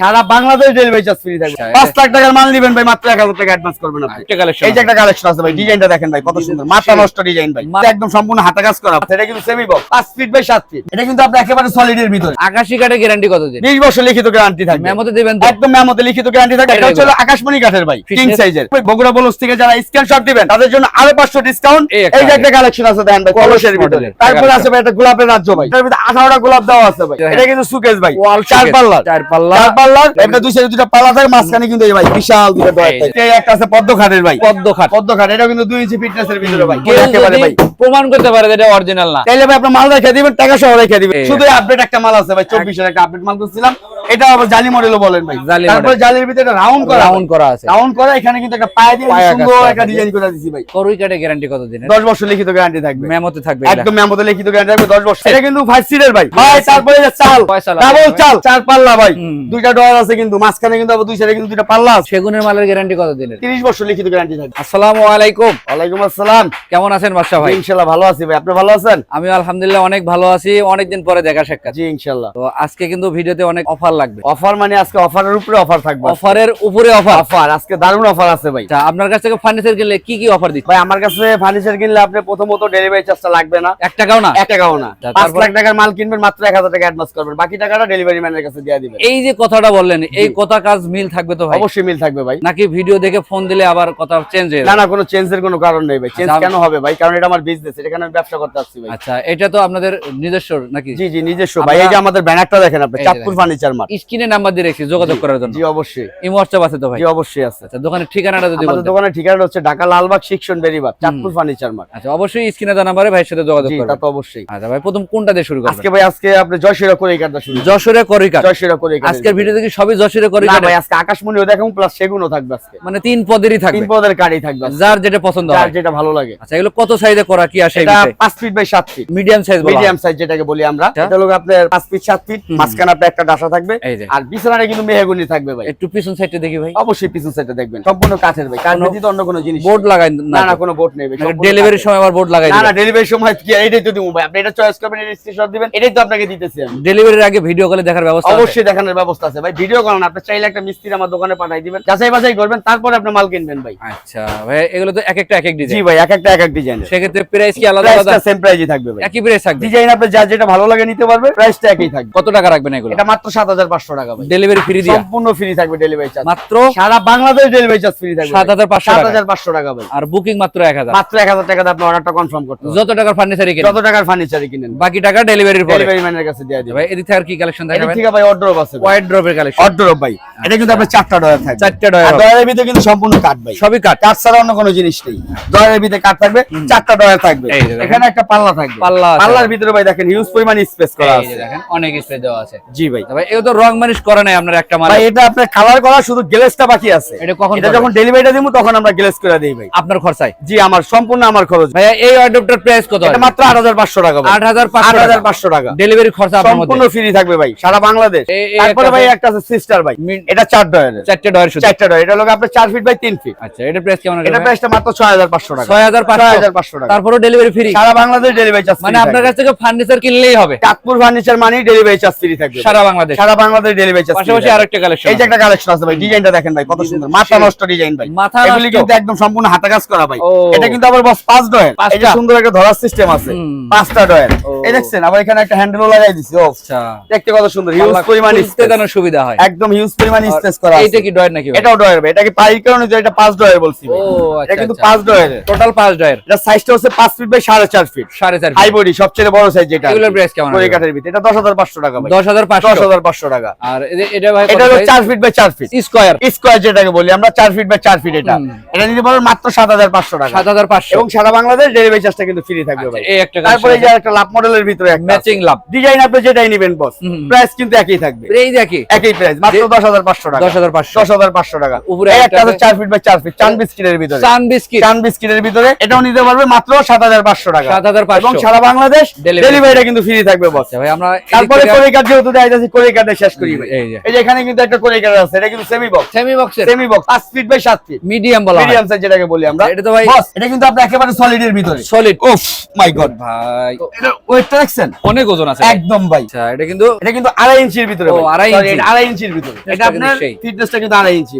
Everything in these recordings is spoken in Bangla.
সারা বাংলাদেশ ডেলিভারি চার্জ ফ্রি থাকবে। আচ্ছা, পাঁচ লাখ টাকার মাল নিবেন ভাই মাত্র এক হাজার টাকা অ্যাডভান্স করবেন আপনি। এই যে একটা কালেকশন আছে ভাই ডিজাইনটা দেখেন ভাই কত সুন্দর। মাথা নষ্ট ডিজাইন ভাই। একদম সম্পূর্ণ হাতা কাজ করা। এটা কিন্তু সেমি বক্স পাঁচ ফিট বাই সাত ফিট এটা কিন্তু আপনি একেবারে সলিড এর ভিতরে। আকাশি কাঠে গ্যারান্টি কত দিন? বিশ বছর লিখিত গ্যারান্টি থাকবে। মেমোতে দিবেন একদম মেমোতে লিখিত গ্যারান্টি থাকবে। এটা হচ্ছে আকাশমণি কাঠের ভাই কিং সাইজের বগুড়া বলস থেকে যারা স্ক্রিনশট দিবেন তাদের জন্য আরও পাঁচশো ডিসকাউন্ট এই একটা যে একটা কালেকশন আছে দেখেন ভাই কলসের ভিতরে। তারপরে আছে ভাই একটা গোলাপের রাজ্য ভাই। এটার ভিতরে আঠারোটা গোলাপ দেওয়া আছে ভাই। এটা কিন্তু সুকেস ভাই। চার পাল্লা চার পাল্লা পাল্লার একটা দুই সাইডে দুটো পাল্লা থাকে মাঝখানে কিন্তু ভাই বিশাল দুটো ডয়ার থাকে। একটা আছে পদ্ম খাটের ভাই। পদ্ম খাট পদ্ম খাট এটা কিন্তু দুই ইঞ্চি ফিটনেসের ভিতরে ভাই। একেবারে ভাই। প্রমাণ করতে পারে এটা অরিজিনাল না। তাইলে ভাই আপনার মাল রেখে দিবেন টাকা সহ রেখে দিবেন। শুধু আপডেট একটা মাল আছে ভাই চব্বিশ একটা আপডেট মাল করছিলাম এটা আবার জালি মডেলও বলেন ভাই। জালি তারপরে জালির ভিতরে রাউন্ড করা। রাউন্ড করা আছে। রাউন্ড করা এখানে কিন্তু একটা পায়া দিয়ে সুন্দর একটা ডিজাইন করে দিছি ভাই। করুই গ্যারান্টি কত দিনের? 10 বছর লিখিত গ্যারান্টি থাকবে। মেমোতে থাকবে একদম মেমোতে লিখিত গ্যারান্টি থাকবে 10 বছর। এটা কিন্তু ফাইভ সিটের ভাই। ভাই তারপরে যে চাল। ডাবল চাল চার পাল্লা ভাই। দুইটা ডয়ার আছে কিন্তু মাঝখানে কিন্তু আবার দুই সাইডে কিন্তু দুইটা পাল্লা আছে। সেগুনের মালের গ্যারান্টি কত দিনের? 30 বছর লিখিত গ্যারান্টি থাকবে। আসসালামু আলাইকুম। ওয়ালাইকুম আসসালাম। কেমন আছেন বাদশা ভাই? ইনশাআল্লাহ ভালো আছি ভাই। আপনি ভালো আছেন? আমি আলহামদুলিল্লাহ অনেক ভালো আছি। অনেকদিন পরে দেখা সাক্ষাৎ। জি ইনশাআল্লাহ তো আজকে কিন্তু ভিডিওতে অনেক অফার লাগবে। অফার মানে আজকে অফারের উপরে অফার থাকবে অফারের উপরে অফার? অফার আজকে দারুণ অফার আছে ভাই। আচ্ছা আপনার কাছ থেকে ফার্নিচার কিনলে কি কি অফার দিচ্ছে ভাই আমার কাছে ফার্নিচার কিনলে আপনি প্রথমত ডেলিভারি চার্জটা লাগবে না। এক টাকাও না? এক টাকাও না। পাঁচ লাখ টাকার মাল কিনবেন মাত্র এক হাজার টাকা অ্যাডভান্স করবেন। বাকি টাকাটা ডেলিভারি ম্যানের কাছে দিয়ে দিবেন। এই যে কথাটা বললেন এই কথা কাজ মিল থাকবে তো ভাই? অবশ্যই মিল থাকবে ভাই। নাকি ভিডিও দেখে ফোন দিলে আবার কথা চেঞ্জ হয়ে না? না কোনো চেঞ্জের কোনো কারণ নেই ভাই। চেঞ্জ আচ্ছা, কেন হবে ভাই? কারণ এটা আমার বিজনেস এখানে আমি ব্যবসা করতে আসছি ভাই? আচ্ছা এটা তো আপনাদের নিজস্ব নাকি? জি জি নিজস্ব ভাই। এই যে আমাদের ব্যানারটা দেখেন আপনি চাঁদপুর ফার্নিচার মার্ট স্ক্রিনে নাম্বার দিয়ে রেখেছি যোগাযোগ করার জন্য। জি অবশ্যই। এই হোয়াটসঅ্যাপ আছে তো ভাই? জি অবশ্যই আছে। আচ্ছা দোকানের ঠিকানাটা যদি বলতেন। দোকানের ঠিকানা হচ্ছে ঢাকা লালবাগ শিক্ষণ বেরিবাগ চাঁদপুর ফার্নিচার মার্ট আচ্ছা অবশ্যই স্ক্রিনে দেওয়া নাম্বারে ভাইয়ের সাথে যোগাযোগ জি তা তো অবশ্যই। আচ্ছা ভাই প্রথম কোনটা দিয়ে শুরু করবেন? আজকে ভাই আজকে আপনি জয়শিরা করে এই কার্ডটা শুরু যশোরে করিকা জয়শিরা করে আজকের ভিডিওতে কি সবই যশোরে না করিকা ভাই আজকে আকাশমণিও দেখাবো প্লাস সেগুনও থাকবে আজকে। মানে তিন পদেরই থাকবে। তিন পদের কার্ডই থাকবে যার যেটা পছন্দ হয়। যার যেটা ভালো লাগে। আচ্ছা এগুলো কত সাইজে করা কি আসে এটা পাঁচ ফিট বাই সাত feet medium size medium size যেটাকে বলি আমরা। আচ্ছা। এটা হলো আপনার পাঁচ ফিট সাত ফিট মাঝখানে আপনার একটা ডাসা থাকবে। আর বিছানাটা কিন্তু মেহগুনি থাকবে ভাই। একটু পিছন সাইডে দেখি ভাই। অবশ্যই পিছন সাইডে দেখবেন। সম্পূর্ণ কাঠের ভাই। কাঠ ব্যতীত অন্য কোনো জিনিস বোর্ড লাগাই না না কোনো বোর্ড নেই ডেলিভারির সময় আবার বোর্ড লাগাই না না ডেলিভারির সময় কি এটাই তো দিব ভাই। আপনি এটা চয়েস করবেন এটা স্ক্রিনশট দিবেন এটাই তো আপনাকে দিতেছি আমি। ডেলিভারির আগে ভিডিও কলে দেখার ব্যবস্থা অবশ্যই দেখানোর ব্যবস্থা আছে ভাই। ভিডিও করেন আপনি চাইলে একটা মিস্ত্রি আমার দোকানে পাঠাই দিবেন। যাচাই বাছাই করবেন তারপরে আপনি মাল কিনবেন ভাই। আচ্ছা ভাই এগুলো তো এক একটা এক এক জি ডিজাইন ভাই এক একটা এক এক ডিজাইন সেক্ষেত্রে প্রাইস কি আলাদা আলাদা? সেম প্রাইসই থাকবে ভাই। একই প্রাইস থাকবে। ডিজাইন আপনি যা যেটা ভালো লাগে নিতে পারবে প্রাইসটা একই থাকবে। কত টাকা রাখবেন এগুলো? এটা মাত্র সাত হাজার হাজার পাঁচশো টাকা ভাই। ডেলিভারি ফ্রি দিয়া। সম্পূর্ণ ফ্রি থাকবে ডেলিভারি চার্জ মাত্র সারা বাংলাদেশ ডেলিভারি চার্জ ফ্রি থাকবে সাত হাজার পাঁচশো সাত টাকা হাজার পাঁচশো টাকা ভাই। আর বুকিং মাত্র এক হাজার। মাত্র এক হাজার আপনি অর্ডারটা কনফার্ম করতে যত টাকার ফার্নিচারই কিনে যত টাকার ফার্নিচারই কিনেন। বাকি টাকা ডেলিভারির পরে। ডেলিভারি ম্যানের কাছে দিয়ে দিবেন। ভাই এদিক আর কি কালেকশন এদিক দেখাবেন থেকে ভাই অর্ডার আছে ওয়াইড কালেকশন অর্ডার ভাই। এটা কিন্তু আপনার চারটা ডয়ার থাকবে। চারটে ডয়ার ডয়ারের ভিতরে কিন্তু সম্পূর্ণ কাঠ ভাই। সবই কাট কাঠ ছাড়া অন্য কোনো জিনিস নেই। ডয়ারের ভিতরে কাঠ থাকবে চারটা ডয়ার থাকবে। এখানে একটা পাল্লা থাকবে। পাল্লা। পাল্লার ভিতরে ভাই দেখেন হিউজ পরিমাণ স্পেস করা আছে। দেখেন অনেক স্পেস দেওয়া আছে। জি ভাই। ভাই তো রং করে নাই আপনার একটা মাল। এটা আপনার কালার করা শুধু গ্লেসটা বাকি আছে। এটা কখন এটা যখন ডেলিভারিটা দিব তখন আমরা গ্লেস করে দিই ভাই। আপনার খরচায়? জি আমার সম্পূর্ণ আমার খরচ। ভাইয়া এই অর্ডারটার প্রাইস কত? এটা মাত্র আট হাজার পাঁচশো টাকা ভাই। আট হাজার আট হাজার পাঁচশো টাকা। ডেলিভারি খরচা আপনার সম্পূর্ণ ফ্রি থাকবে ভাই সারা বাংলাদেশ। তারপরে ভাই একটা আছে সিস্টার ভাই। এটা চার ডয়ারের চারটে ডয়ার শুধু? চারটা ডয়ার এটা হলো আপনার চার ফিট বাই তিন ফিট আচ্ছা এটা প্রাইস কেমন এটা প্রাইসটা মাত্র ছয় হাজার পাঁচশো টাকা। ছয় হাজার ছয় হাজার পাঁচশো টাকা। তারপরে ডেলিভারি ফ্রি সারা বাংলাদেশ ডেলিভারি চার্জ মানে আপনার কাছ থেকে ফার্নিচার কিনলেই হবে। চাঁদপুর ফার্নিচার মানি ডেলিভারি চার্জ ফ্রি থাকবে। সারা বাংলাদেশ। সারা বাংলাদেশ ডেলিভারি চার্জ পাশাপাশি আরেকটা কালেকশন এই যে একটা কালেকশন আছে ভাই ডিজাইনটা দেখেন ভাই কত সুন্দর। মাথা নষ্ট ডিজাইন ভাই। মাথা এগুলি কিন্তু একদম সম্পূর্ণ হাতে কাজ করা ভাই। এটা কিন্তু আবার বস পাঁচ ডয়ের এই যে সুন্দর একটা ধরার সিস্টেম আছে। পাঁচটা ডয়ের এই দেখছেন আবার এখানে একটা হ্যান্ডেলও লাগাই দিছি ও। আচ্ছা। দেখতে কত সুন্দর হিউজ পরিমাণ খুলতে সুবিধা হয়। একদম হিউজ পরিমাণ স্পেস করা এইটা আছে। কি ডয়ার নাকি এটাও ডয়ের ভাই এটা কি পাইর কারণে এটা পাঁচ ডয়ের বলছি ভাই। এটা আচ্ছা। কিন্তু আচ্ছা। পাঁচ ডয়ের টোটাল পাঁচ ডয়ার এটা সাইজটা হচ্ছে পাঁচ ফিট বাই সাড়ে চার ফিট সাড়ে চার হাই বডি সবচেয়ে বড় সাইজ যেটা এগুলোর price কেমন কাঠের ভিতরে এটা দশ হাজার পাঁচশো টাকা ভাই। দশ হাজার দশ হাজার পাঁচশো টাকা। আর এটা ভাই এটা হলো চার ফিট বাই চার ফিট স্কোয়ার স্কোয়ার যেটাকে বলি আমরা চার ফিট বাই চার ফিট এটা। এটা নিতে পারবেন মাত্র সাত হাজার পাঁচশো টাকা। সাত হাজার পাঁচশো। এবং সারা বাংলাদেশ ডেলিভারি চার্জটা কিন্তু ফ্রি থাকবে ভাই। এই একটা তারপরে এই যে একটা লাভ মডেলের ভিতরে একটা। ম্যাচিং লাভ ডিজাইন আপনি যেটাই নেবেন বস প্রাইস কিন্তু একই থাকবে। এই একই। প্রাইস মাত্র দশ হাজার পাঁচশো টাকা। দশ হাজার পাঁচশো। দশ হাজার পাঁচশো টাকা। উপরে একটা একটা আছে আছে। চার ফিট বাই চার ফিট চান বিস্কিটের ভিতরে। চান বিস্কিট। চান বিস্কিটের ভিতরে এটাও নিতে পারবে মাত্র সাত হাজার পাঁচশো টাকা। সাত হাজার এবং সারা বাংলাদেশ ডেলিভারিটা কিন্তু ফ্রি থাকবে বস আচ্ছা ভাই আমরা তারপরে থেকে- যেহেতু কোরি কার্ডে শেষ করি এই যে এখানে কিন্তু একটা কোরি আছে এটা কিন্তু সেমি বক্স সেমি বক্সের সেমি বক্স ফিট বাই সাত ফিট মিডিয়াম বলা মিডিয়াম সাইজ যেটাকে বলি আমরা। এটা তো ভাই- বস এটা কিন্তু আপনি একেবারে সলিডের ভিতরে। সলিড ওফ মাই গড ভাই। এটা ওয়েটটা দেখছেন? অনেক ওজন আছে একদম ভাই। আচ্ছা এটা কিন্তু এটা কিন্তু আড়াই ইঞ্চির ভিতরে ও। আড়াই ইঞ্চি। আড়াই ইঞ্চির ভিতরে। এটা আপনার ফিটনেসটা কিন্তু আড়াই ইঞ্চি।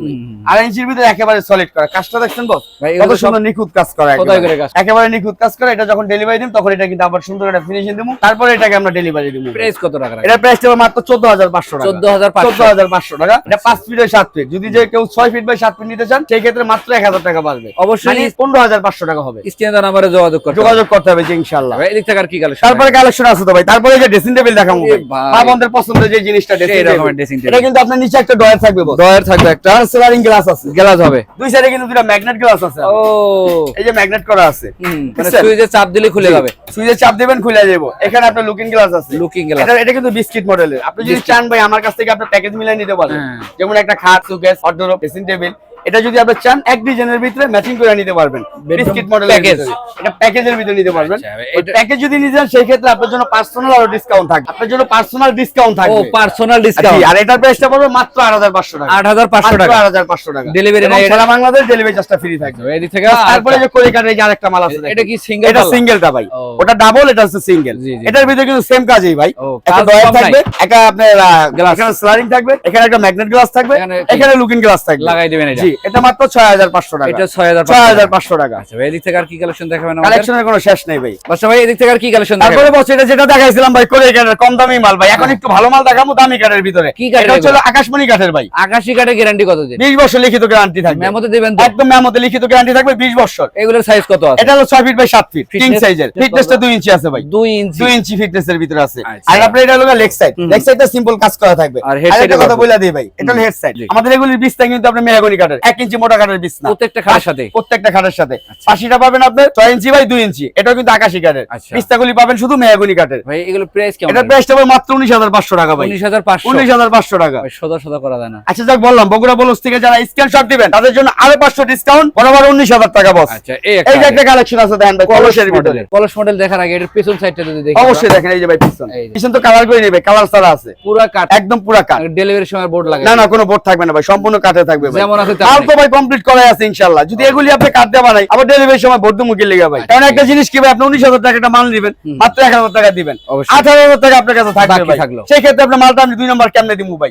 আড়াই ইঞ্চির ভিতরে একেবারে সলিড করা। কাজটা দেখছেন বস ভাই, কত সুন্দর নিখুঁত কাজ করা একেবারে। নিখুঁত কাজ করা। এটা যখন ডেলিভারি দিন তখন এটা কিন্তু আবার সুন্দর একটা ফিনিশিং দেবো তারপরে এটাকে আমরা ডেলিভারি দিব প্রাইস কত টাকা রাখা? এটা প্রাইস মাত্র চোদ্দ হাজার পাঁচশো টাকা। 14,500 চোদ্দ হাজার পাঁচশো টাকা। এটা পাঁচ ফিট সাত ফিট যদি যে কেউ ছয় ফিট বাই সাত ফিট নিতে চান সেই ক্ষেত্রে মাত্র এক হাজার টাকা বাড়বে। অবশ্যই পনেরো হাজার পাঁচশো টাকা হবে। স্ক্রিনে নাম্বারে যোগাযোগ করতে যোগাযোগ করতে হবে যে ইনশাল্লাহ এদিক থেকে আর কি কালেকশন তারপরে কালেকশন আছে তো ভাই। তারপরে যে ড্রেসিং টেবিল দেখাবো এ ভাই। ভাই। মা বোনদের পছন্দের যে জিনিসটা ড্রেসিং টেবিল রকমের dressing table। এটা কিন্তু আপনার নিচে একটা ডয়ার থাকবে ডয়ার থাকবে একটা। সেলারিং গ্লাস আছে। গ্লাস হবে। দুই সাইডে কিন্তু দুটো ম্যাগনেট গ্লাস আছে ও। এই যে ম্যাগনেট করা আছে। মানে সুইচে চাপ দিলে খুলে যাবে। সুইচে চাপ দিবেন খুলে যাব এখানে আপনার লুকিং গ্লাস আছে। লুকিং গ্লাস এটা কিন্তু বিস্কিট মডেলের আপনি যদি। চান ভাই আমার কাছ থেকে আপনার প্যাকেজ মিলাই নিতে পারেন হ্যাঁ। যেমন একটা খাট সুকেস অর্ডার ড্রেসিং টেবিল এটা যদি আপনি চান এক ডিজাইনের ভিতরে ম্যাচিং করে নিতে পারবেন। Biscuit package। ভিতরে। এটা প্যাকেজের ভিতরে নিতে পারবেন। আচ্ছা, প্যাকেজ যদি নিতে চান সেই ক্ষেত্রে আপনার জন্য পার্সোনাল আরও ডিসকাউন্ট থাকবে। আপনার জন্য পার্সোনাল ডিসকাউন্ট থাকবে। ও পার্সোনাল ডিসকাউন্ট আর এটার প্রাইসটা পড়বে মাত্র আট হাজার পাঁচশো টাকা। আট হাজার পাঁচশো মাত্র টাকা। 8,500 টাকা। এবং নাই এটা? সারা বাংলাদেশ ডেলিভারি চার্জটা ফ্রি থাকবে। এদিক থেকে তারপরে যে কলিকাটের যে আরেকটা মাল আছে এটা কি সিঙ্গেল এটা সিঙ্গেলটা ভাই। ওটা ডাবল এটা হচ্ছে সিঙ্গেল। এটার ভিতরে কিন্তু সেম কাজই ভাই। একটা ডয়ার থাকবে একটা আপনার Glass। এখানে স্লারিং থাকবে এখানে একটা ম্যাগনেট গ্লাস থাকবে এখানে লুকিং গ্লাস থাকবে। লাগাই দিবেন এটা। এটা মাত্র 6500 টাকা। এটা ছয় হাজার 6500 টাকা। আচ্ছা ভাই এদিক থেকে আর কি কালেকশন দেখাবেন আমাদের? কালেকশনের কোনো শেষ নেই ভাই। ভাই এদিক থেকে আর কি কালেকশন তারপরে এটা যেটা দেখাইছিলাম ভাই কম দামি মাল ভাই। এখন একটু ভালো মাল দেখাবো দামি কাঠের ভিতরে। কি এটা হচ্ছে আকাশমণি ভাই। আকাশি গ্যারান্টি কত দিন? 20 বছর লিখিত গ্যারান্টি থাকবে। মেমোতে দিবেন একদম মেমোতে লিখিত গ্যারান্টি থাকবে 20 বছর। এগুলোর সাইজ কত আছে? এটা হলো 6 ফিট বাই 7 ফিট কিং সাইজের ফিটনেসটা কত? 2 ইঞ্চি আছে ভাই। ইঞ্চি 2 ইঞ্চি ফিটনেস এর ভিতরে আছে। আচ্ছা। আর আপনার এটা হলো লেগ সাইড। লেগ সাইডটা সিম্পল কাজ করা থাকবে। আর একটা এ কথা? বলে দিই ভাই এটা হলো হেড সাইড আমাদের এগুলির বিস্তা কিন্তু আপনি মেহগনি কাঠের। 1 ইঞ্চি মোটা কাঠের বিছনা। প্রত্যেকটা খাটের সাথে? প্রত্যেকটা খাটের সাথে। আচ্ছা। পাশিটা পাবেন আপনার 6 ইঞ্চি বাই 2 ইঞ্চি। এটাও কিন্তু আকাশী কাঠের। আচ্ছা। বিস্তাগুলি পাবেন শুধু মেহগনি কাঠের। ভাই এগুলো প্রাইস কেমন এটা প্রাইসটা হবে মাত্র 19500 টাকা ভাই। উনিশ হাজার পাঁচশো। 19500 টাকা। ভাই সোজা সোজা করা যায় না। আচ্ছা যাক বললাম বগুড়া বলস থেকে যারা স্ক্রিনশট দিবেন তাদের জন্য আরও 500 ডিসকাউন্ট বরাবর 19000 টাকা বস আচ্ছা এই একটা কালেকশন আছে দেখেন ভাই কলসের ভিতরে। কলস মডেল দেখার আগে এটার পেছন সাইডটা যদি দেখি। অবশ্যই দেখেন এই যে ভাই পিছন। পিছন তো কালার করে নেবে কালার ছাড়া আছে। পুরা কাঠ। একদম পুরা কাঠ। ডেলিভারির সময় বোর্ড লাগে। না না কোনো বোর্ড থাকবে না ভাই সম্পূর্ণ কাঠে থাকবে ভাই। যেমন আছে মাল তো ভাই কমপ্লিট করাই আছে ইনশাআল্লাহ। যদি এগুলি আপনি কাট দেওয়া আবার ডেলিভারির সময় বোর্ড মুখে লেগে ভাই। কারণ একটা জিনিস কি ভাই আপনি 19000 টাকা একটা মাল নেবেন। মাত্র 1000 টাকা দিবেন। অবশ্যই। 18000 টাকা আপনার কাছে থাকবে থাকল। সেই ক্ষেত্রে আপনার মালটা আমি দুই নম্বর কেমনে দিমু ভাই?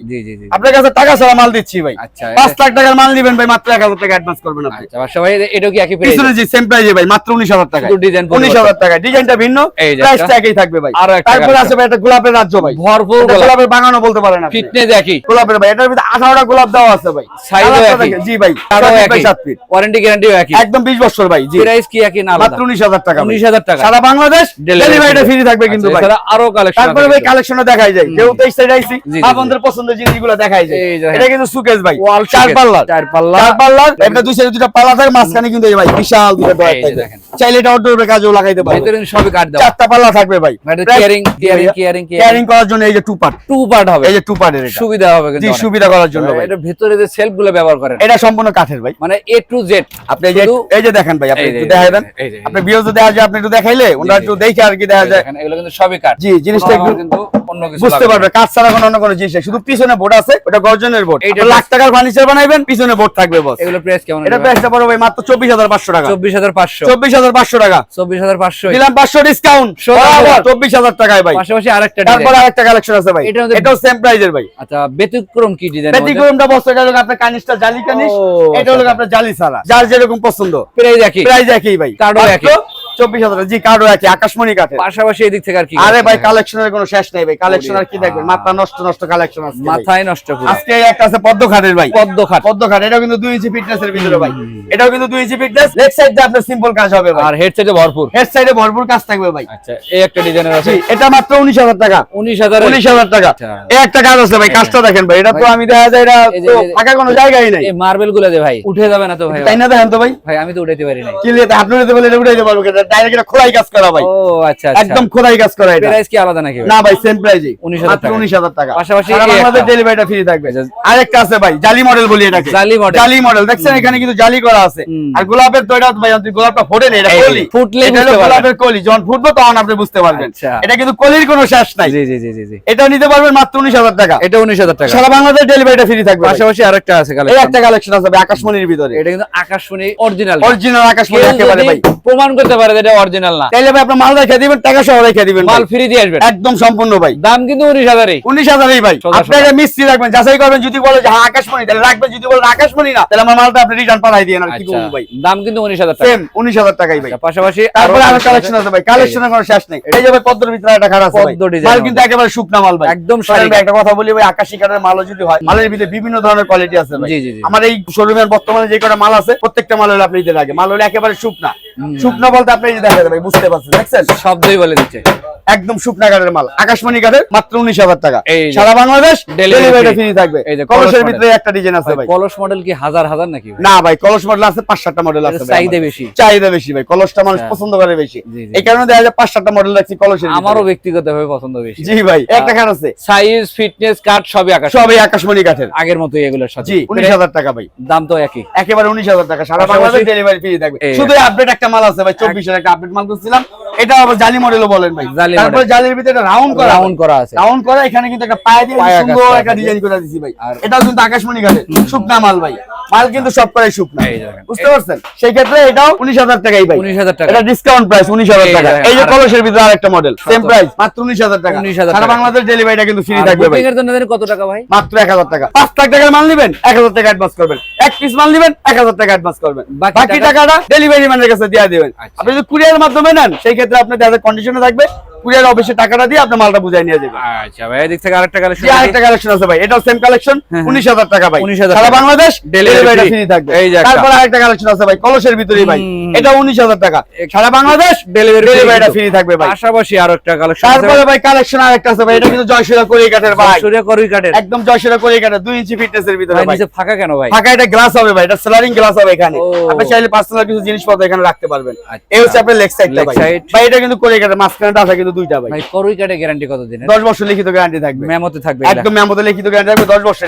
আপনার কাছে টাকা ছাড়া মাল দিচ্ছি ভাই। আচ্ছা পাঁচ লাখ টাকার মাল নেবেন ভাই মাত্র 1000 টাকা অ্যাডভান্স করবেন আপনি। আচ্ছা ভাই এটাও কি একই পিছনে জি সেম প্রাইজে ভাই মাত্র 19000 টাকা। শুধু design পরিবর্তন। 19000 টাকা। ডিজাইনটা ভিন্ন প্রাইসটা একই থাকবে ভাই। আরও তারপরে আছে ভাই একটা গোলাপের রাজ্য ভাই। ভরপুর গোলাপের বাগানও বলতে পারেন ফিটনেস একই। গোলাপের ভাই এটার ভিতরে 18টা গোলাপ দেওয়া আছে ভাই। Size একই। দেখেন, জি ভাই তারও 7 একই। 7 ফিট ওয়ারেন্টি গ্যারান্টিও একই। একদম 20 বছর ভাই জি। প্রাইস কি একই না মাত্র 19000 টাকা 19000 টাকা। সারা বাংলাদেশ ডেলিভারিটা ফ্রি থাকবে কিন্তু ভাই। এছাড়া আরও কালেকশন তারপরে ভাই কালেকশনে দেখাই যায়। কেউ তো এই সাইড আইছি জি, জি, আপনাদের পছন্দের জিনিসগুলো দেখাই যায়। এটা কিন্তু সুকেস ভাই চার পাল্লা চার পাল্লা। চার পাল্লা এটা দুই সাইডে দুটো পাল্লা থাকে মাঝখানে কিন্তু এই ভাই বিশাল দুটো ডয়ার এই দেখেন। চাইলে এটা কাজেও লাগাইতে ভিতরে সবই কাট চারটা পাল্লা থাকবে ভাই। কেয়ারিং কেয়ারিং কেয়ারিং কেয়ারিং করার জন্য এই যে টু পার্ট টু পার্ট হবে। এই যে টু পার্টের এটা। সুবিধা হবে কিন্তু। সুবিধা করার জন্য ভাই। এটা ভিতরে যে সেলফগুলো ব্যবহার করেন। এটা সম্পূর্ণ কাঠের ভাই। মানে এ টু জেড আপনি এই যে এই যে দেখেন ভাই আপনি একটু দেখাই দেন। আপনি বিয়োজ দেখা যায় আপনি একটু দেখাইলে ওনারা একটু দেখে আর কি দেখা যায়। এগুলো কিন্তু সবই কাট জি জিনিসটা একটু কিন্তু অন্য কিছু বুঝতে পারবে কাজ ছাড়া কোনো অন্য কোনো জিনিস শুধু পিছনে বোর্ড আছে ওটা গর্জনের বোর্ড এটা লাখ টাকার ফার্নিচার বানাইবেন পিছনে বোর্ড থাকবে বস এগুলো প্রাইস কেমন এটা প্রাইসটা পড়বে ভাই মাত্র চব্বিশ হাজার পাঁচশো টাকা। চব্বিশ হাজার পাঁচশো। চব্বিশ হাজার পাঁচশো টাকা। চব্বিশ হাজার পাঁচশো। দিলাম পাঁচশো ডিসকাউন্ট সতেরো হাজার। চব্বিশ হাজার টাকায় ভাই। পাশাপাশি আরেকটা তারপর আরেকটা কালেকশন আছে ভাই। এটাও সেম প্রাইজের ভাই। আচ্ছা ব্যতিক্রম কি ডিজাইন ব্যতিক্রমটা এটা আপনার জালি কানিস ও, এটা হলো আচ্ছা। আপনার জালি সালা যার যেরকম পছন্দ প্রাইস একই প্রাইস একই ভাই কার্ডও একই। চব্বিশ হাজার। জি কার্ডও একই আকাশমণি কাঠের পাশাপাশি এদিক থেকে আর কি আরে ভাই কালেকশনের কোনো শেষ নেই ভাই। কালেকশন আর কি দেখবেন? মাথা নষ্ট নষ্ট কালেকশন আছে মাথায় নষ্ট আজকে একটা আছে পদ্ম খাটের ভাই। পদ্ম খাট পদ্ম খাট এটাও কিন্তু দুই ইঞ্চি ফিটনেস এর ভিতরে ভাই। এটাও কিন্তু দুই ইঞ্চি ফিটনেস লেগ সাইড দিয়ে আপনার সিম্পল কাজ হবে ভাই। আর হেডসেটে ভরপুর। হেড সাইডে ভরপুর কাজ থাকবে ভাই। আচ্ছা এই একটা ডিজাইনের আছে। এটা মাত্র উনিশ হাজার টাকা। উনিশ হাজার উনিশ হাজার টাকা। আচ্ছা। এই একটা কাজ আছে ভাই কাজটা দেখেন ভাই। এটা তো আমি দেখা যায় এটা তো ফাঁকা কোনো জায়গায় নাই। মার্বেলগুলো দে ভাই উঠে যাবে না তো ভাই। তাই না দেখেন তো ভাই? ভাই আমি তো উঠাইতে পারি না কি আপনি উঠাতে বলে এটা উঠাইতে পারব? ডাইরেক্ট এটা খোলাই কাজ করা ভাই। ও আচ্ছা আচ্ছা। একদম খোলাই কাজ করা এটা। প্রাইস কি আলাদা নাকি না ভাই সেম প্রাইজই 19,000 টাকা। 19000 টাকা। পাশাপাশি। ডেলিভারিটা ফ্রি থাকবে। আচ্ছা। আরেকটা আছে ভাই জালি মডেল বলি এটাকে। জালি model। জালি মডেল দেখছেন এখানে কিন্তু জালি করা আছে। আর গোলাপের তো এটা ভাই আপনি গোলাপটা ফোটে নেই এটা কলি। ফুটলেই এটা হলো বুঝতে পারবেন। গোলাপের কলি। যখন ফুটবে তখন আপনি বুঝতে পারবেন। এটা কিন্তু কলির কোনো শেষ নাই। জি জি জি জি জি। এটা নিতে পারবেন মাত্র 19000 টাকা। এটা 19000 টাকা। সারা বাংলাদেশ ডেলিভারিটা ফ্রি থাকবে। পাশাপাশি আরেকটা আছে এই কালেকশন একটা কালেকশন আছে আকাশমণির ভিতরে। এটা কিন্তু আকাশমণি অরিজিনাল অরিজিনাল আকাশমণি একেবারে ভাই। প্রমাণ করতে পারে যে এটা অরিজিনাল না। তাইলে ভাই আপনি মাল রেখে দিবেন টাকা সহ রেখে দিবেন মাল ফ্রি দিয়ে আসবেন। একদম সম্পূর্ণ ভাই। দাম কিন্তু 19000 উনিশ হাজারই ভাই। সোজা আপনি সোজা। এটা মিস্ত্রি রাখবেন যাচাই করবেন যদি বলে যে হ্যাঁ আকাশমণি তাহলে রাখবেন যদি বলেন আকাশমণি না তাহলে আমার মালটা আপনি রিটার্ন পাঠাই দিয়ে আর কি করব ভাই। দাম কিন্তু 19000 টাকা। সেম উনিশ হাজার টাকাই ভাই। পাশাপাশি তারপরে আরও কালেকশন আছে ভাই। কালেকশনের কোনো শেষ নেই। এই যে ভাই পদ্মর ভিতরে একটা খারাপ আছে ভাই। পদ্ম design মাল মাল। কিন্তু একেবারে শুকনা মাল ভাই। একদম শোনেন শাড়ি। ভাই, একটা কথা বলি ভাই আকাশি কাঠের মালও যদি মালের ভিতরে বিভিন্ন ধরনের কোয়ালিটি আছে ভাই। আমার এই শোরুমের বর্তমানে যে কটা মাল আছে প্রত্যেকটা মাল হলো আপনি দিতে লাগে মাল হলো একেবারে শুকনা। শুকনা বলতে আপনি এই যে দেখা ভাই বুঝতে পারছেন দেখছেন? শব্দই বলে দিচ্ছে। একদম শুকনা কাঠের মাল আকাশমণি কাঠের মাত্র উনিশ হাজার টাকা। সারা বাংলাদেশ ডেলিভারি ফ্রি থাকবে। কলসের ভিতরে একটা ডিজাইন আছে ভাই কলস মডেল কি হাজার হাজার নাকি না ভাই কলস মডেল আছে পাঁচ সাতটা মডেল আছে চাহিদা বেশি। চাহিদা বেশি ভাই কলসটা মানুষ আচ্ছা। পছন্দ করে বেশি। এই কারণে দেখা যায় পাঁচ সাতটা মডেল রাখছি কলসের। আমারও ব্যক্তিগতভাবে পছন্দ বেশি। জি ভাই একটা খাট আছে। সাইজ ফিটনেস কাট সবই আকাশ সবই আকাশমণি কাঠের। আগের মতোই এগুলোর সাথে। জি উনিশ হাজার টাকা ভাই। দাম তো একই। একেবারে উনিশ হাজার টাকা সারা বাংলাদেশ ডেলিভারি ফ্রি থাকবে। শুধু আপডেট একটা মাল আছে ভাই চব্বিশের একটা আপডেট মাল করছিলাম এটা আবার জালি মডেলও বলেন ভাই। জালি তারপরে। জালির ভিতরে রাউন্ড করা রাউন্ড করা আছে। রাউন্ড করা এখানে কিন্তু একটা পায়ে দিয়ে সুন্দর একটা। ডিজাইন করে দিছি ভাই। আর- এটাও কিন্তু আকাশমণি কাঠের শুকনা মাল ভাই। মাল কিন্তু সব শুকনা। বুঝতে পারছেন? সেই ক্ষেত্রে এটাও উনিশ হাজার টাকাই ভাই 19,000 টাকা। এটা ডিসকাউন্ট প্রাইস উনিশ হাজার টাকা। এই যে কলসের ভিতরে আরেকটা মডেল সেম প্রাইস মাত্র উনিশ হাজার টাকা। 19,000 সারা টাকা। বাংলাদেশ ডেলিভারিটা কিন্তু ফ্রি থাকবে ভাই। এর জন্য কত টাকা ভাই? মাত্র এক হাজার টাকা। পাঁচ লাখ টাকার মাল নিবেন এক হাজার টাকা অ্যাডভান্স করবেন। এক পিস মাল নিবেন এক হাজার টাকা অ্যাডভান্স করবেন। বাকি টাকাটা ডেলিভারি ম্যানের কাছে দিয়ে দিবেন। আচ্ছা। আপনি যদি কুরিয়ার মাধ্যমে নেন সেই ক্ষেত্রে আপনার যাদের কন্ডিশনে থাকবে। কুরিয়ার অফিসে টাকাটা দিয়ে আপনি মালটা বুঝাই নিয়ে যাবেন আচ্ছা ভাই এদিক থেকে আরেকটা কালেকশন আরেকটা কালেকশন আছে ভাই। এটাও সেম কালেকশন হ্যাঁ, হ্যাঁ। উনিশ হাজার টাকা ভাই। 19,000 সারা বাংলাদেশ ডেলিভারি। ফ্রি থাকবে। এই যে তারপর আরেকটা কালেকশন আছে ভাই কলসের ভিতরেই ভাই। এটা উনিশ হাজার টাকা। সারা বাংলাদেশ ডেলিভারি ডেলিভারিটা ফ্রি থাকবে ভাই। পাশাপাশি আরও একটা কালেকশন তারপরে ভাই। কালেকশন আরেকটা আছে ভাই এটা কিন্তু জয়সুরা করি কাঠের ভাই কাটের একদম জয়সুরা করি কাঠের দুই ইঞ্চি ফিটনেস এর ভিতরে ভাই নিচে ফাঁকা কেন ভাই? ফাঁকা এটা গ্লাস হবে ভাই এটা সেলারিং গ্লাস হবে এখানে। আপনি চাইলে পার্সোনাল কিছু জিনিসপত্র এখানে রাখতে পারবেন। আচ্ছা। এই হচ্ছে আপনার লেগ সাইডটা ভাই। ভাই এটা কিন্তু করে মাঝখানেটা আছে কিন্তু দুইটা ভাই ভাই করুই কাটে গ্যারান্টি কত দিনের? 10 বছর লিখিত গ্যারান্টি থাকবে। মেমোতে থাকবে একদম মেমোতে লিখিত গ্যারান্টি থাকবে 10 বছর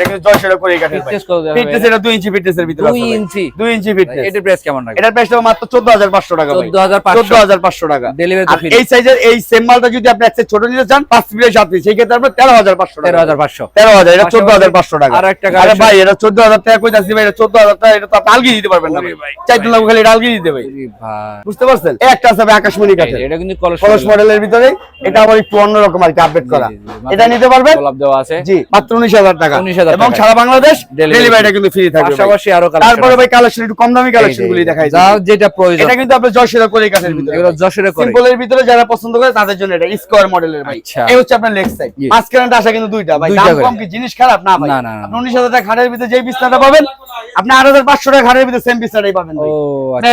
কাটে ফিটনেস কত দেওয়া ফিটনেস এটা 2 ইঞ্চি ফিটনেস এর ভিতরে আছে 2 ইঞ্চি 2 ইঞ্চি ফিটনেস এটার প্রাইস কেমন রাখবে? এটার প্রাইস মাত্র 14500 টাকা ভাই 14,500 14500 টাকা। তো আর এই সাইজের এই সেম মালটা যদি আপনি একটা ছোট নিতে চান 5 পিস 7 পিস সেই ক্ষেত্রে আপনার 13500 টাকা। 13500 তেরো হাজার এটা চোদ্দ হাজার পাঁচশো টাকা। আর একটা আরে ভাই এটা চোদ্দ হাজার টাকা কই যাচ্ছি ভাই এটা চোদ্দ হাজার টাকা এটা তো আপনি আলগি দিতে পারবেন না ভাই। লাগবে খালি এটা আলগি দিতে ভাই। বুঝতে পারছেন? একটা আছে আকাশমণি কাঠের। এটা কিন্তু কলস মডেলের ভিতরে এটা আবার একটু অন্যরকম আর কি আপডেট করা। এটা নিতে পারবেন? গোলাপ দেওয়া আছে। জি মাত্র উনিশ হাজার টাকা। 19,000 এবং সারা বাংলাদেশ ডেলিভারিটা কিন্তু ফ্রি থাকবে পাশাপাশি আরও কালেকশন তারপরে ভাই কালেকশন একটু কম দামি কালেকশন গুলি দেখাই যা যেটা প্রয়োজন। এটা কিন্তু জয়সিরা করে কাঠের ভিতরে এগুলো যশোরে করে। সিম্পলের ভিতরে যারা পছন্দ করে তাদের জন্য এটা স্কোয়ার মডেলের ভাই। আচ্ছা। এই হচ্ছে আপনার লেগ সাইড। মাঝখানে আসা কিন্তু দুইটা ভাই। দাম কম কি জিনিস খারাপ? না ভাই। আপনি উনিশ হাজার টাকা খাটের ভিতরে যে বিছনাটা পাবেন আপনি আট হাজার পাঁচশো টাকা খাটের ভিতরে সেম বিছনাটাই পাবেন ভাই। আচ্ছা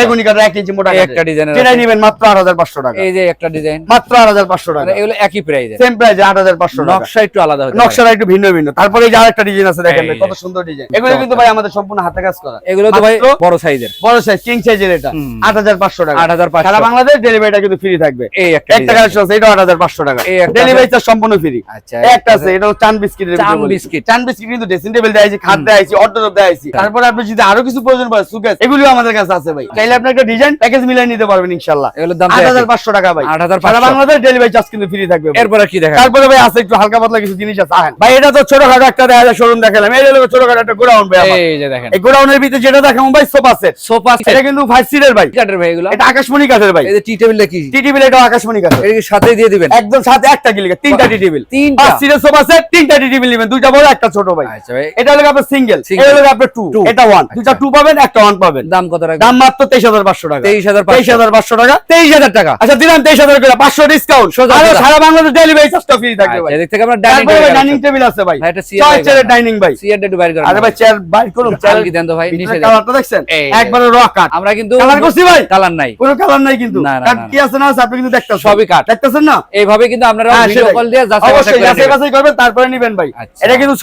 এক ইঞ্চি মোটা একটা ডিজাইনের আছে। নিবেন মাত্র আট হাজার পাঁচশো টাকা। এই যে একটা ডিজাইন মাত্র আট হাজার পাঁচশো টাকা। এগুলো একই প্রাইসে সেম প্রাইস আট হাজার পাঁচশো নকশা একটু আলাদা নকশাটা একটু ভিন্ন ভিন্ন। তারপরে যে আরেকটা ডিজাইন আছে দেখেন এই ভাই, যে। কত সুন্দর ডিজাইন এগুলো কিন্তু ভাই আমাদের সম্পূর্ণ হাতে কাজ করা। এগুলো তো ভাই বড় সাইজের বড় সাইজ কিং সাইজের এটা। আট হাজার পাঁচশো টাকা। 8,500 সারা বাংলাদেশ ডেলিভারিটা কিন্তু ফ্রি থাকবে। এই একটা একটা কালেকশন আছে এটা আট হাজার পাঁচশো টাকা। এই একটা ডেলিভারি চার্জ সম্পূর্ণ ফ্রি আচ্ছা একটা আছে এটা চান বিস্কিটের চান বিস্কিট। চান বিস্কিট কিন্তু ড্রেসিং টেবিল দেয়াইছি খাট দেয়াইছি অর্ডার দেয়াইছি তারপরে আপনি যদি আরও কিছু প্রয়োজন পড়ে সুকেস এগুলিও আমাদের কাছে আছে ভাই। চাইলে আপনি একটা ডিজাইন প্যাকেজ নিতে পারবেন ইনশাআল্লাহ। এগুলোর দাম আট হাজার পাঁচশো টাকা ভাই। 8,500 সারা বাংলাদেশ ডেলিভারি চার্জ কিন্তু ফ্রি থাকবে। এরপরে কি দেখা তারপরে ভাই আছে একটু হালকা পাতলা কিছু জিনিস আছে ভাই এটা তো ছোটখাটো একটা দেখা যায় শোরুম দেখালাম। এই হলো ছোটখাটো একটা গোডাউন ভাই এই যে দেখেন। এই গোডাউনের ভিতরে যেটা দেখাবো ভাই সোফা সেট সোফা এটা কিন্তু ফাইভ সিটের ভাই। ভাই এগুলো। এটা আকাশমণি কাঠের ভাই। এই যে টি টেবিলটা কি? টি টেবিল এটাও আকাশমণি কাঠের। এটা কি সাথে দিয়ে দিবেন? একদম সাথে একটা তিনটা টি টেবিল তিনটা? পাঁচ সিটের সোফা সেট তিনটা টি টেবিল নেবেন। দুইটা বড় একটা ছোট ভাই। আচ্ছা ভাই। এটা হলো আপনার সিঙ্গেল এটা হলো আপনার টু এটা ওয়ান দুইটা টু পাবেন একটা ওয়ান পাবেন। দাম কত রাখবেন? দাম মাত্র তেইশ হাজার পাঁচশো টাকা। 23,500 তেইশ হাজার পাঁচশো টাকা। তেইশ হাজার টাকা। আচ্ছা দিলাম তেইশ হাজার করে। পাঁচশো ডিসকাউন্ট সোজা, আরও সারা বাংলাদেশ ডেলিভারি ফ্রি থাকবে ভাই এদিক থেকে আমরা ডাইনিং তারপরে টেবিল ডাইনিং টেবিল আছে ভাই। এটা চেয়ার ডাইনিং ভাই। বাইর করেন আরে ভাই। চেয়ার বাইর করুন চেয়ার কি দেন তো ভাই নিচে। কালারটা দেখছেন? একবারে র কাট আমরা কিন্তু কালার করছি ভাই? কালার নাই। কোনো কালার নাই কিন্তু। কাট কি আছে না আছে আপনি কিন্তু দেখতেছেন। সবই কাট। দেখতেছেন না? এইভাবে কিন্তু আপনারা হ্যাঁ, ভিডিও কল দিয়ে যাচাই অবশ্যই করে যাচাই বাছাই করবেন তারপরে নিবেন ভাই। আচ্ছা। এটা কিন্তু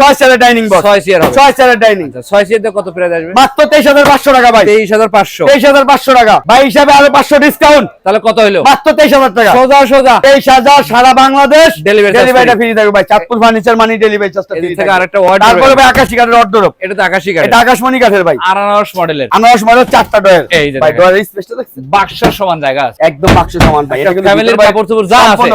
ডাইনিং বক্স চেয়ার ডাইনিং ছয় চেয়ার দিয়ে কত প্রাইস আসবে? মাত্র তেইশ হাজার পাঁচশো টাকা ভাই। তেইশ হাজার পাঁচশো। তেইশ হাজার পাঁচশো টাকা। ভাই হিসাবে আরও পাঁচশো ডিসকাউন্ট তাহলে কত হলো? মাত্র তেইশ হাজার টাকা। সোজা সোজা। তেইশ হাজার সারা বাংলাদেশ ডেলিভারিটা ফ্রি থাকবে ভাই। চাঁদপুর ফার্নিচার মানি ডেলিভারি চার্জটা ফ্রি থেকে আরেকটা wardrobe তারপরে ভাই আকাশি কাঠের অর্ডারপ এটা তো আকাশি কাঠ এটা আকাশমণি কাঠের ভাই। আনারস মডেলের আনারস মডেল চারটা ডয়ের এই যে ভাই দেখেন। ডয়ের স্পেসটা দেখছেন? বাক্সের সমান জায়গা আছে। একদম বাক্স সমান ভাই। এটা ফ্যামিলির কাপড় চোপড় যা আছে।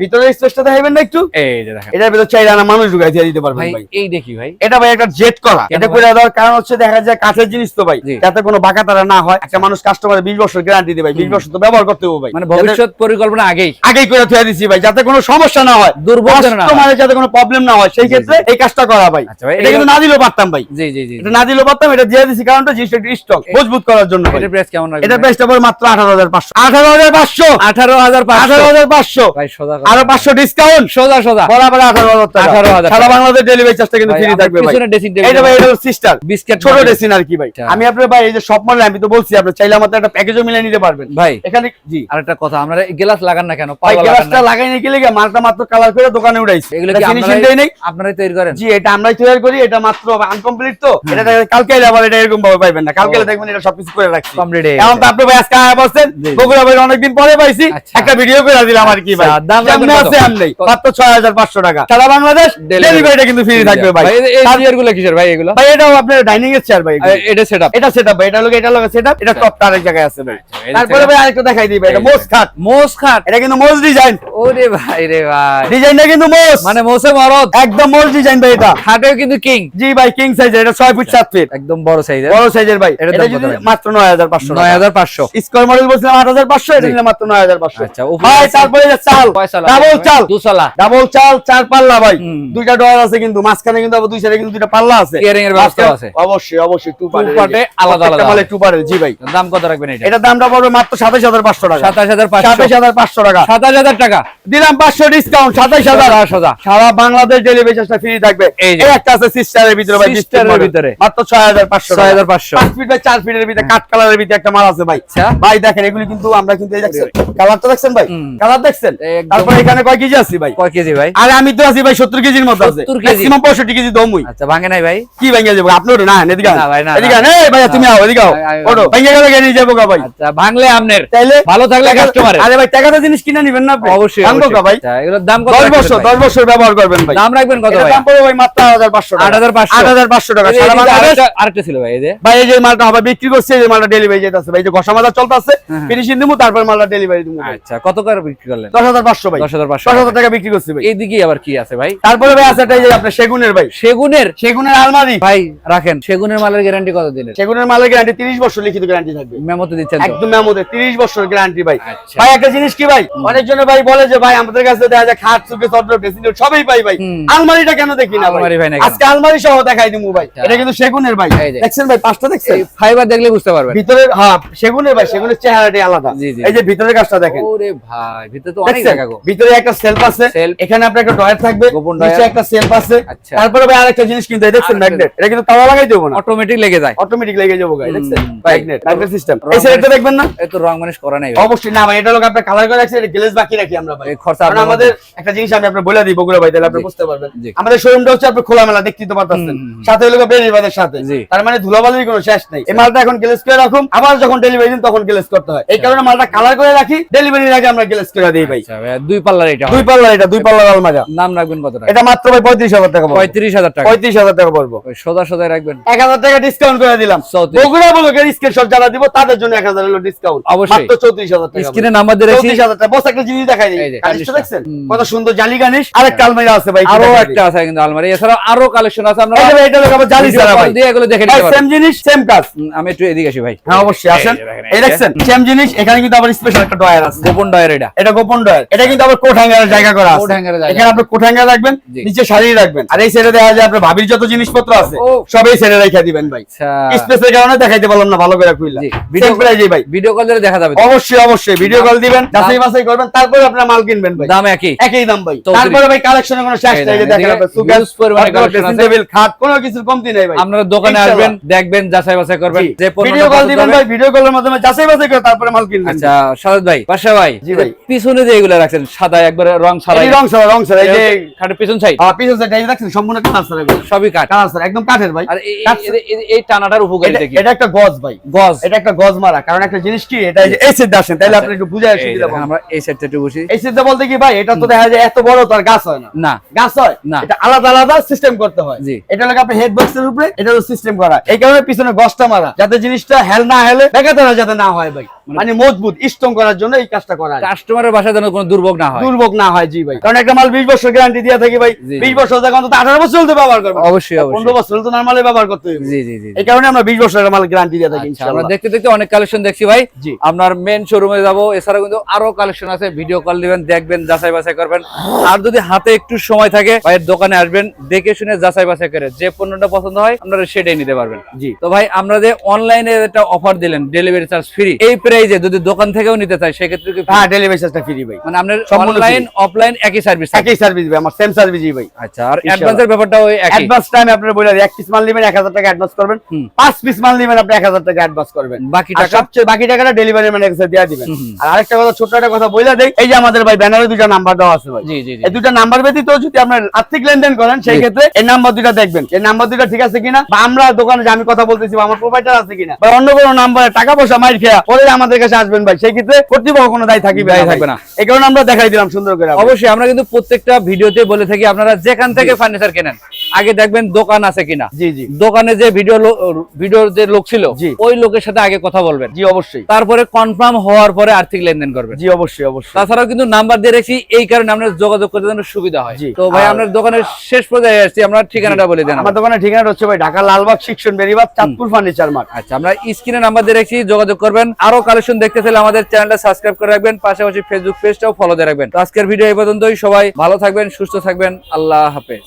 ভিতরের স্পেসটা দেখাবেন না একটু? এই যে দেখেন। এটার ভিতর চাইলে আনা মানুষ ঢুকাই দিয়ে দিতে পারবেন ভাই এই দেখি ভাই। এটা ভাই একটা জেট করা। এটা করে দেওয়ার কারণ হচ্ছে দেখা যায় কাঠের জিনিস তো ভাই যাতে কোনো বাঁকা তারা না হয় একটা মানুষ কাস্টমার বিশ বছর গ্যারান্টি দিবে ভাই বিশ বছর তো ব্যবহার করতে হবে ভাই। মানে ভবিষ্যৎ পরিকল্পনা আগেই। আগেই করে থুয়ে দিছি ভাই যাতে কোনো সমস্যা না হয় দুর্ভোগ না। যাতে কোনো প্রবলেম না হয় সেই ক্ষেত্রে এই কাজটা করা ভাই। আচ্ছা ভাই, এটা কিন্তু না দিলেও পারতাম ভাই। জি জি জি এটা না দিলেও পারতাম এটা দিয়ে দিছি কারণটা জিনিসটা একটু স্টক মজবুত করার জন্য এটার প্রাইস কেমন রাখবেন এটা প্রাইসটা পড়ে মাত্র আঠারো হাজার পাঁচশো। আঠারো হাজার পাঁচশো। আঠারো হাজার আঠারো হাজার পাঁচশো। ভাই সোজা আরও পাঁচশো ডিসকাউন্ট সোজা সোজা। বরাবর আঠারো হাজার 18,000 সারা বাংলাদেশ ডেলিভারি চার্জটা কিন্তু ফ্রি থাকবে এটা ভাই এটা সিস্টার বিস্কিট ছোট ডেসিন আর কি ভাই। আচ্ছা। আমি আপনার ভাই এই যে সব মডেল আমি তো বলছি আপনি চাইলে আমাদের একটা প্যাকেজও মিলিয়ে নিতে পারবেন। ভাই এখানে জি। আরেকটা কথা আমরা গ্লাস লাগান না কেন? ভাই গ্লাসটা লাগাই গেলে মালটা মাত্র কালার করে দোকানে উঠাইছি। এগুলো কি নাই? আপনারাই তৈরি করেন? জি এটা আমরাই তৈরি করি এটা মাত্র আনকমপ্লিট তো। এটা কালকে আবার এটা এরকম ভাবে পাইবেন না। কালকে দেখবেন এটা সবকিছু করে রাখছি। হয়ে এখন তো আপনি ভাই আজকে আয়া বলছেন। বগুড়া ভাই অনেকদিন পরে পাইছি। আচ্ছা। একটা ভিডিও করে দিলাম আর কি ভাই। আছে মাত্র ছয় হাজার পাঁচশো টাকা। সারা বাংলাদেশ ডেলিভারিটা কিন্তু ফ্রি থাকবে ভাই। এই- এই চেয়ারগুলো কিসের ভাই এগুলো? ভাই এটাও আপনার ডাইনিং এর চেয়ার ভাই এটা সেটআপ এটা সেটআপ ভাই এটা লোক এটা লোক সেটআপ এটা। আরেক জায়গায় আছে ভাই। তারপরে ভাই আরেকটা দেখাই দিই ভাই এটা মোস খাট। মোস খাট? এটা কিন্তু মোস ডিজাইন ওরে ভাই রে ভাই। ডিজাইনটা কিন্তু মোস মানে মোসে মরদ? একদম মোস ডিজাইন ভাই এটা। খাটেও কিন্তু কিং জি ভাই কিং সাইজের এটা ছয় ফুট সাত ফিট একদম বড় সাইজের বড় সাইজের ভাই। এটা যদি মাত্র নয় হাজার পাঁচশো নয় হাজার পাঁচশো। স্কোয়ার মডেল বলছিলাম আট হাজার পাঁচশো এটা মাত্র নয় হাজার পাঁচশো। আচ্ছা, ভাই তারপরে চাল। চাল ডাবল চাল। দুসালা ডাবল চাল চার পাল্লা ভাই। দুইটা ডয়ার আছে কিন্তু মাঝখানে কিন্তু আবার দুই সাইডে কিন্তু দুইটা পাল্লা আছে। Steering এর ব্যবস্থাও মাঝখানে- আছে। অবশ্যই অবশ্যই টু আলাদা আলাদা টু জি ভাই। দাম কত রাখবেন এটা? এটার দামটা পড়বে মাত্র সাতাশ হাজার পাঁচশো টাকা। সাতাশ হাজার পাঁচশো। সাতাশ হাজার পাঁচশো টাকা। সাতাশ হাজার টাকা। দিলাম পাঁচশো ডিসকাউন্ট সাতাশ হাজার। সোজা, সোজা। সারা বাংলাদেশ ডেলিভারি চার্জটা ফ্রি থাকবে। এই একটা আছে সিস্টারের ভিতরে ভাই model। ভিতরে। মাত্র ছয় হাজার পাঁচশো ছয় হাজার পাঁচশো। পাঁচ ফিট বাই চার ফিটের ভিতরে কাঠ কালারের ভিতরে একটা মাল আছে ভাই। আচ্ছা। ভাই দেখেন এগুলি কিন্তু আমরা কিন্তু এই দেখছেন কালারটা দেখছেন ভাই। কালার দেখছেন? একদম। তারপরে এখানে কয় কেজি আছে ভাই? কয় কেজি ভাই? আরে আমি তো আছি ভাই সত্তর কেজির মতো আছে। ম্যাক্সিমাম পঁয়ষট্টি কেজি দমুই। আচ্ছা ভাঙে নাই ভাই? কি ভেঙে যাব? আপনি ওটা না এদিকে না ভাই, না, এদিকে না। আন। তুমি আও এদিকে আও। আই- আই- ওটো ভেঙে গেলে গেলে যাব গা ভাই। আচ্ছা ভাঙলে আপনার। তাইলে? ভালো থাকলে টাকা- আরে ভাই টাকাটা জিনিস কিনে নিবেন না আপনি? অবশ্যই ভাঙবো গা ভাই? আচ্ছা, এগুলোর দাম কত দশ রাখবেন বছর ভাই? দশ বছর ব্যবহার করবেন ভাই। দাম রাখবেন কত ভাই? দাম পড়বে ভাই মাত্র আট হাজার পাঁচশো আট হাজার পাঁচশো। আট হাজার পাঁচশো টাকা। সারা বাংলাদেশ আরেকটা- আরেকটা ছিল ভাই এই যে। ভাই এই যে মালটা হবে বিক্রি করছে এই যে মালটা ডেলিভারি ভাই এই যে ঘষা মাজা হ্যাঁ। ফিনিশিং দিবো তারপর মালটা ডেলিভারি আচ্ছা কত করে বিক্রি করলেন? দশ হাজার পাঁচশো ভাই। দশ হাজার পাঁচশো দশ হাজার টাকা। বিক্রি করছে ভাই। এইদিকে আবার কি আছে ভাই? তারপরে ভাই আছে এই যে আপনার সেগুনের ভাই। সেগুনের? সেগুনের আলমারি। ভাই রাখেন। সেগুনের মালের গ্যারান্টি কত দিনের সেগুনের মালের গ্যারান্টি তিরিশ বছর লিখিত গ্যারান্টি থাকবে। মেমোতে দিচ্ছেন একদম মেমোতে তিরিশ বছর গ্যারান্টি ভাই। আচ্ছা। ভাই একটা জিনিস কি ভাই? অনেকজন ভাই বলে যে ভাই আমাদের কাছে দেখা যায় খাট সুকে চদ্র ড্রেসিং সবই পাই ভাই। আলমারিটা কেন দেখি না আলমারি ভাই? আজকে আলমারি সহ দেখাই দিমু ভাই। আচ্ছা। এটা কিন্তু সেগুনের ভাই। দেখছেন ভাই পাঁচটা দেখছেন? ফাইবার দেখলে বুঝতে পারবেন। ভিতরে হ্যাঁ সেগুনের ভাই সেগুনের চেহারাটাই আলাদা। এই যে ভিতরের কাজটা দেখেন। ওরে ভাই ভিতরে তো অনেক জায়গা গো। ভিতরে একটা সেলফ আছে। এখানে আপনার একটা ডয়ার থাকবে নিচে একটা সেলফ আছে। আচ্ছা। তারপরে ভাই আরেকটা জিনিস কিনতে দেখছেন ম্যাগনেট এটা কিন্তু তালা লাগাই দেবো না। অটোমেটিক লেগে যায়। অটোমেটিক লেগে যাব গাই দেখছেন? ম্যাগনেট ম্যাগনেট সিস্টেম এই সাইডটা দেখবেন না? এই তো রং মানিশ করা নাই অবশ্যই। না ভাই এটা লোক আপনার কালার করে রাখছে এটা গ্লেজ বাকি রাখি আমরা ভাই। খরচা কারণ আমাদের একটা জিনিস আমি আপনার বলে দিই বগুড়া ভাই তাহলে আপনি বুঝতে পারবেন। আমাদের শোরুমটা হচ্ছে আপনি খোলামেলা দেখতে তো পারতেছেন। সাথে হলো বেরিবাদের সাথে। তার মানে ধুলাবালির কোনো শেষ নেই। এই মালটা এখন গ্লেজ করে রাখুন আবার যখন ডেলিভারি দিন তখন গ্লেজ করতে হয়। এই কারণে মালটা কালার করে রাখি ডেলিভারির আগে আমরা গ্লেজ করে দিই ভাই। আচ্ছা ভাই দুই পাল্লার এটা দুই পাল্লা এটা দুই পাল্লা আলমারা নাম রাখবেন কত টাকা? এটা মাত্র ভাই পঁয়ত্রিশ হাজার টাকা পড়বে। পঁয়ত্রিশ হাজার টাকা। পঁয়ত্রিশ হাজার টাকা পড়ব। সোজা রাখবেন। এক হাজার টাকা ডিসকাউন্ট করে দিলাম। বগুড়া বলুকের স্ক্রিনশট যারা দিব তাদের জন্য এক হাজার হলো ডিসকাউন্ট অবশ্যই। মাত্র চৌত্রিশ হাজার টাকা স্ক্রিনে নাম্বার দিয়ে রাখছি চৌত্রিশ হাজার টাকা। বস একটা জিনিস দেখাই দিই। দেখছেন? কত সুন্দর জালি গানিশ আরেকটা আলমারি আছে ভাই আরও একটা আছে কিন্তু আলমারি। এছাড়া আরও কালেকশন আছে। আমরা এই এটা আবার জালি কল ভাই। দিয়ে এগুলো দেখে নিতে সেম জিনিস সেম কাজ। আমি একটু এদিকে আসি ভাই। হ্যাঁ অবশ্যই আসেন। এই। দেখছেন? সেম জিনিস এখানে কিন্তু আবার স্পেশাল একটা ডয়ার আছে। গোপন ডয়ের এটা। এটা গোপন ডয়ার এটা কিন্তু আবার কোট হ্যাঙ্গারের জায়গা করা আছে। কোট হ্যাঙ্গারের জায়গা। এখানে আপনি কোট হ্যাঙ্গার রাখবেন নিচে শাড়ি রাখবেন। আর এই সাইডে দেখা যায় আপনার ভাবির যত জিনিসপত্র আছে। সব এই সাইডে রেখে দিবেন ভাই। আচ্ছা। স্পেসের কারণে দেখাইতে পারলাম না ভালো করে খুললা। ভিডিও Video- ভাই। ভিডিও কল দিলে দেখা যাবে অবশ্যই অবশ্যই। ভিডিও কল দিবেন যাচাই বাছাই করবেন তারপরে আপনার মাল কিনবেন ভাই। দাম একই। একই দাম ভাই। তারপরে ভাই কালেকশনের কোনো শেষ নাই যে দেখেন, দেখেন সুগার পরিমাণে collection আছে। টেবিল খাট কোনো কিছুর কমতি নাই ভাই। আপনারা দোকানে আসবেন দেখবেন যাচাই বাছাই করবেন যে ভিডিও কল দিবেন ভাই ভিডিও কলের মাধ্যমে যাচাই বাছাই করে তারপরে মাল কিনবেন। আচ্ছা সাদাত ভাই পাশা ভাই জি ভাই। পিছনে যে এগুলো রাখছেন সাদা একবারে রং সাদা রং ছাড়া রং ছাড়া এই যে খাটের পিছন সাইড আহ, পিছন সাইড এই দেখছেন সম্পূর্ণ এগুলো। সবই কাঠ ছাড়া একদম কাঠের ভাই। আর এই- টানাটার উপকারিতা কি এটা একটা গজ ভাই। গজ। এটা একটা গজ মারা। কারণ একটা জিনিস কি এটা এই সেট আসেন তাহলে আপনি একটু বুঝায়। এই সুবিধা পাবেন আমরা এই সাইডটা একটু এই সেটটা বলতে কি ভাই এটা তো দেখা যায় এত বড় তো আর গাছ হয় না। না। গাছ হয়? না। এটা আলাদা আলাদা সিস্টেম করতে হয়। জি। এটা লাগে আপনি হেড বক্সের উপরে এটা সিস্টেম করা। এই কারণে পিছনে গসটা মারা। যাতে জিনিসটা হেল না হেলে বেকাতারা যাতে না হয় ভাই। মানে মজবুত স্ট্রং করার জন্য এই কাজটা করা কাস্টমারের বাসায় যেন কোনো দুর্ভোগ না হয়। দুর্ভোগ না হয় জি ভাই। কারণ একটা মাল বিশ বছর গ্যারান্টি দিয়ে থাকি ভাই বিশ। বছর থেকে অন্তত আঠারো বছর হতে ব্যবহার করবে। অবশ্যই পনেরো বছর তো নর্মালি ব্যবহার করতে হবে জি জি জি। এই কারণে আমরা বিশ বছরের মাল গ্যারান্টি দিয়ে থাকি আচ্ছা, আমরা দেখতে দেখতে অনেক কালেকশন দেখছি ভাই। জি। আপনার মেন শোরুমে যাব এছাড়া কিন্তু আরও কালেকশন আছে। ভিডিও কল দিবেন দেখবেন যাচাই বাছাই করবেন। আর যদি হাতে একটু সময় থাকে ভাইয়ের দোকানে আসবেন দেখে শুনে যাচাই বাছাই করে যে পণ্যটা পছন্দ হয় আপনারা সেটাই নিতে পারবেন। জি। তো ভাই আমরা যে অনলাইনে একটা অফার দিলেন ডেলিভারি চার্জ ফ্রি এই প্রাইজে যদি দোকান থেকেও নিতে চাই সেক্ষেত্রে কি হ্যাঁ ডেলিভারি চার্জটা ফ্রি ভাই। মানে আপনার অনলাইন অফলাইন একই সার্ভিস একই সার্ভিস ভাই আমার সেম সার্ভিসই ভাই। আচ্ছা আর অ্যাডভান্সের ব্যাপারটা ওই একই? অ্যাডভান্স টাইম বলে এক পিস মাল নেবেন এক হাজার টাকা অ্যাডভান্স করবেন। পাঁচ পিস মাল নেবেন আপনি এক হাজার টাকা অ্যাডভান্স করবেন। বাকি টাকা? সবচেয়ে বাকি টাকাটা ডেলিভারি ম্যানের কাছে দিয়ে দিবেন। আর আরেকটা কথা ছোট্ট একটা কথা বলে দেই এই যে আমাদের ভাই ব্যানারে দুটো নাম্বার দেওয়া আছে ভাই। জি জি এই দুটো নাম্বার ব্যতীত যদি আপনার আর্থিক লেনদেন করেন সেই ক্ষেত্রে এই নাম্বার দুটো দেখবেন। এই নাম্বার দুটো ঠিক আছে কিনা? বা আমরা দোকানে যে আমি কথা বলতেছি আমার প্রোভাইডার আছে কিনা? বা অন্য কোনো নাম্বারে টাকা পয়সা মাইর খেয়া পরে আমাদের কাছে আসবেন ভাই সেই ক্ষেত্রে কর্তৃপক্ষ কোনো দায়ী থাকবে দায়ী থাকবে না। এই কারণে আমরা দেখাই দিলাম সুন্দর করে অবশ্যই আমরা কিন্তু প্রত্যেকটা ভিডিওতে বলে থাকি আপনারা যেখান থেকে ফার্নিচার কেনেন। আগে দেখবেন দোকান আছে কিনা। জি জি। দোকানে যে ভিডিও ভিডিওর যে লোক ছিল। ওই লোকের সাথে আগে কথা বলবেন। জি অবশ্যই। তারপরে কনফার্ম হওয়ার পরে আর্থিক লেনদেন করবেন। জি অবশ্যই অবশ্যই। তাছাড়াও কিন্তু নাম্বার দিয়ে রেখেছি এই কারণে আপনার যোগাযোগ করতে যেন সুবিধা হয়। তো ভাই আপনার দোকানের শেষ পর্যায়ে আসছি আমরা ঠিকানাটা বলে দেন আমার দোকানের ঠিকানা হচ্ছে ভাই ঢাকা লালবাগ শিক্ষণ বেরিবাগ চাঁদপুর ফার্নিচার মার্ট আচ্ছা আমরা স্ক্রিনে নাম্বার দিয়ে রেখেছি যোগাযোগ করবেন। আরও কালেকশন দেখতে চাইলে আমাদের চ্যানেলটা সাবস্ক্রাইব করে রাখবেন, পাশাপাশি ফেসবুক পেজটাও ফলো দিয়ে রাখবেন। আজকের ভিডিও এই পর্যন্তই, সবাই ভালো থাকবেন, সুস্থ থাকবেন, আল্লাহ হাফেজ।